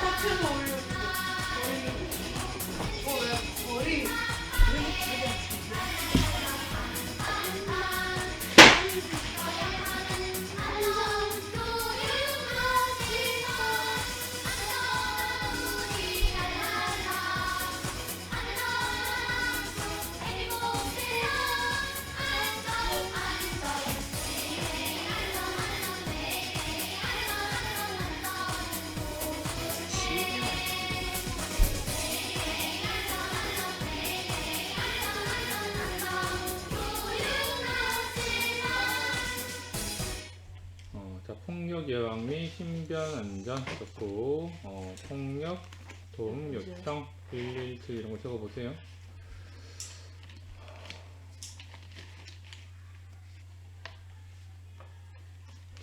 터치해서 올려 폭력 예방 및 신변 안전 좋고, 어, 폭력 도움 요청 117 이런 거 적어 보세요.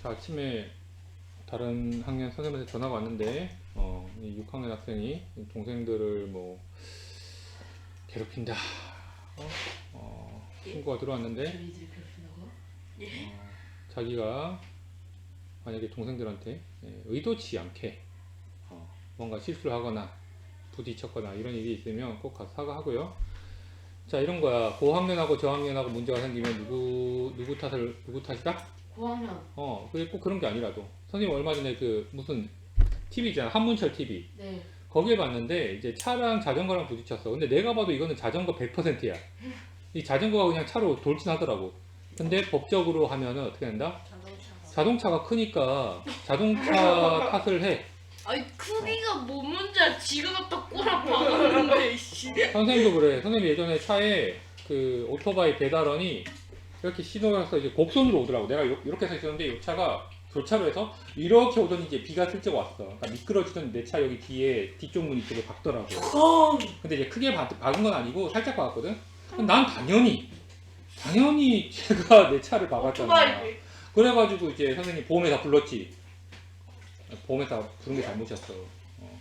자, 아침에 다른 학년 선생님한테 전화가 왔는데, 어, 이 6학년 학생이 동생들을 뭐, 괴롭힌다. 어, 어, 신고가 들어왔는데, 어, 자기가 만약에 동생들한테 예, 의도치 않게 어, 뭔가 실수를 하거나 부딪혔거나 이런 일이 있으면 꼭 가서 사과하고요. 자 이런 거야. 고학년하고 저학년하고 문제가 생기면 누구 누구 탓을 누구 탓이다? 9학년. 어 그게 꼭 그런 게 아니라도 선생님 얼마 전에 그 무슨 TV 있잖아 한문철 TV 네. 거기에 봤는데 이제 차랑 자전거랑 부딪혔어. 근데 내가 봐도 이거는 자전거 100%야. 이 자전거가 그냥 차로 돌진하더라고. 근데 법적으로 하면은 어떻게 된다? 자동차가. 크니까 자동차 탓을 해. 아니 크기가 뭐 문제야 지가 갖다 꼬라 박았는데 씨. 선생님도 그래. 선생님 예전에 차에 그 오토바이 배달원이 이렇게 신호해서 이제 곡선으로 오더라고. 내가 요- 이렇게 서 있었는데 이 차가 교차로에서 이렇게 오더니 이제 비가 슬쩍 왔어. 그러니까 미끄러지던 내 차 여기 뒤에 뒤쪽 문 이 쪽에 박더라고. 근데 이제 크게 박, 박은 건 아니고 살짝 박았거든. 그럼 난 당연히 당연히 제가 내 차를 박았잖아. 오토바이. 그래가지고 이제 선생님 보험회사 불렀지. 보험회사 부른 게 잘못이었어. 어.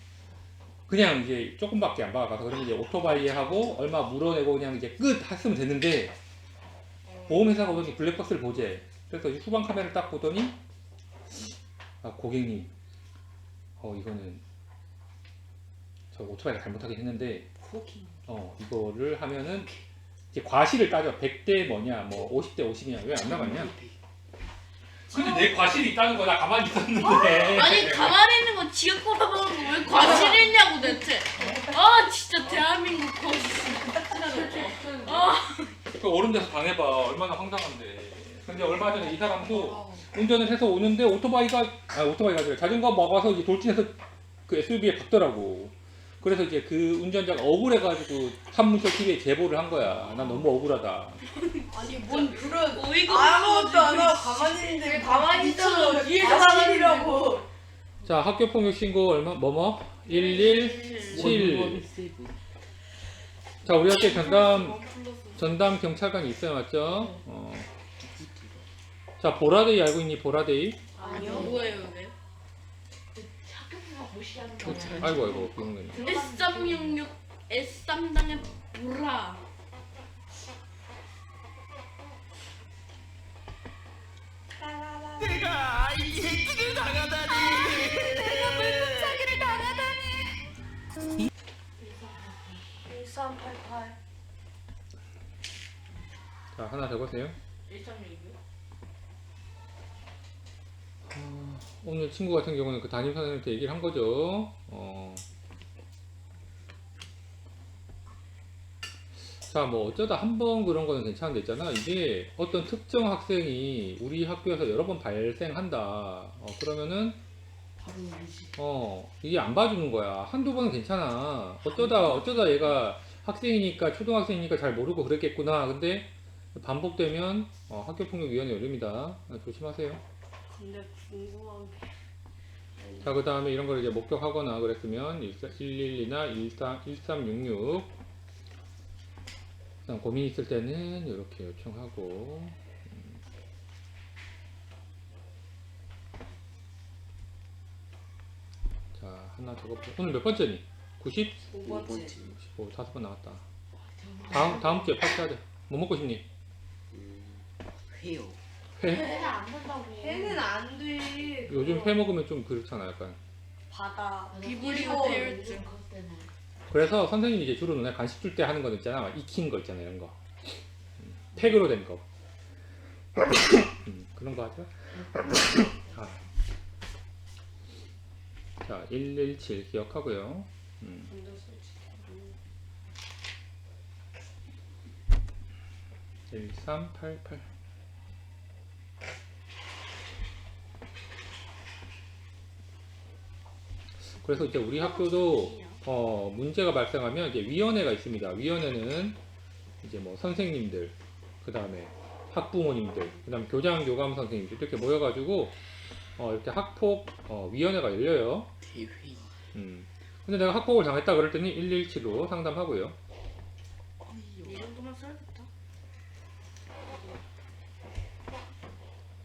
그냥 이제 조금밖에 안 박아서 그러면 이제 오토바이 하고 얼마 물어내고 그냥 이제 끝 했으면 됐는데 보험회사가 보더니 블랙박스를 보재. 그래서 이 후방 카메라를 딱 보더니 아 고객님, 어 이거는 저 오토바이가 잘못하긴 했는데 어 이거를 하면은 이제 과실을 따져 100대 뭐냐 뭐 50대 50이냐 왜 안 나갔냐 근데 내 과실이 있다는 거나 가만히 있었는데. 아니 가만히 있는 건 지가 꼬라 박았는데 왜 과실했냐고 대체. 아 진짜 대한민국 거짓. 아. 그 어른 데서 당해봐. 얼마나 황당한데. 근데 얼마 전에 이 사람도 운전을 해서 오는데 오토바이가 아 오토바이가 아니라 자전거 막아서 이제 돌진해서 그 SUV에 박더라고 그래서 이제 그 운전자가 억울해가지고 판문철 TV에 제보를 한 거야 난 너무 억울하다 아니, 뭔 그런. 어이가 아무것도 안 하고. 가만히 있는데 가만히 있어도 뒤에서 가만히라고. 자 학교 폭력 신고 얼마 뭐뭐 117 자 우리 학교 전담 전담 경찰관이 있어요 맞죠? 어. 자 보라데이 알고 있니 보라데이? 아니요. 뭐예요 무시하는 거. 아이고 아이고 비공겠네 S366 S3당의 보라. 내가 이 해킹을 당하다니. 내가 물품 사기를 당하다니. 1388. 자 하나 적으세요 136이요? 오늘 친구 같은 경우는 그 담임 선생님한테 얘기를 한 거죠. 어. 자, 뭐 어쩌다 한 번 그런 거는 괜찮은데 있잖아. 이게 어떤 특정 학생이 우리 학교에서 여러 번 발생한다. 어, 그러면은. 어, 이게 안 봐주는 거야. 한두 번은 괜찮아. 어쩌다, 어쩌다 얘가 학생이니까, 초등학생이니까 잘 모르고 그랬겠구나. 근데 반복되면 어, 학교폭력위원회 열립니다. 아, 조심하세요. 근데 궁금한 게 자, 그 다음에 이런 걸 이제 목격하거나 그랬으면 112나 13, 1366. 그다음 고민 있을 때는 이렇게 요청하고. 음. 자, 하나 적어보자. 오늘 몇 번째니? 90? 5번째. 95, 다섯 번 나왔다. 다음, 다음 주에 파티하자. 뭐 먹고 싶니? 회요. 회? 회는 안 된다고. 해는 안 돼. 요즘 회 먹으면 좀 그렇잖아 약간. 바다. 비브리오 대율증. 그래서 선생님이 이제 주로 눈에 간식 줄 때 하는 거 있잖아. 막 익힌 거 있잖아 이런 거. 음, 팩으로 된 거. 음, 그런 거 하죠. 아. 자, 117 기억하고요. 음. 1388 그래서 이제 우리 학교도 어, 문제가 발생하면 이제 위원회가 있습니다. 위원회는 이제 뭐 선생님들, 그 다음에 학부모님들, 그 다음에 교장, 교감 선생님들 이렇게 모여가지고 어, 이렇게 학폭 어, 위원회가 열려요. 음. 근데 내가 학폭을 당했다 그럴 때는 117로 상담하고요. 이 정도만 써야